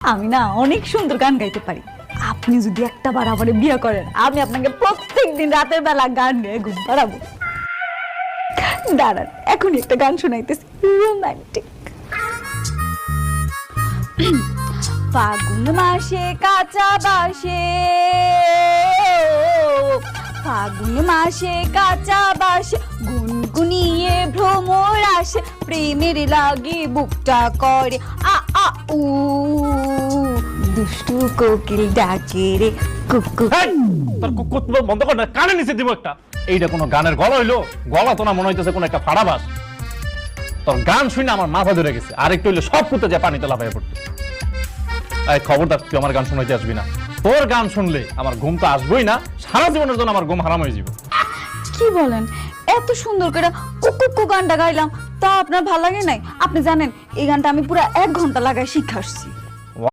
আমি না অনেক সুন্দর গান গাইতে পারি। আপনি যদি একটা বার আমারে বিয়ে করেন, আমি আপনাকে প্রত্যেক দিন রাতের বেলা গান গেয়ে ঘুম পাড়াবো। দাঁড়ান এখন একটা গান শোনাইতেছি, রোমান্টিক। ফাগুন মাসে কাঁচা বাসে, ফাগুন মাসে কাঁচা বাসে, গুনগুনিয়ে ভ্রমর আসে, প্রেমের লাগে বুকটা করে। আ উ দুষ্টু কোকিল ডাকে রে কুকু এই, তোর কুকুর বন্ধ কর না কানে নিচে দিব একটা। এইটা কোনো গানের গলা হইল গলা তো না মনে হইতেছে কোনো একটা ফাড়া বাস তোর গান শুনে আমার মাথা ধরে গেছে আর একটু হইলে সব পুঁতে যায় পানিতে লাফাইয়া পড়তো। এই খবরদার তুই আমার গান শোনাইতে আসবি না। তোর গান শুনলে আমার ঘুম তো আসবেই না সারা জীবনের জন্য আমার ঘুম হারাম হয়ে যাবে কি বলেন? এত সুন্দর করে কুকুকু গানটা গাইলাম। তা আপনার ভালো লাগে নাই? আপনি জানেন, এই গানটা আমি পুরো এক ঘণ্টা লাগায় শিখে আসছি।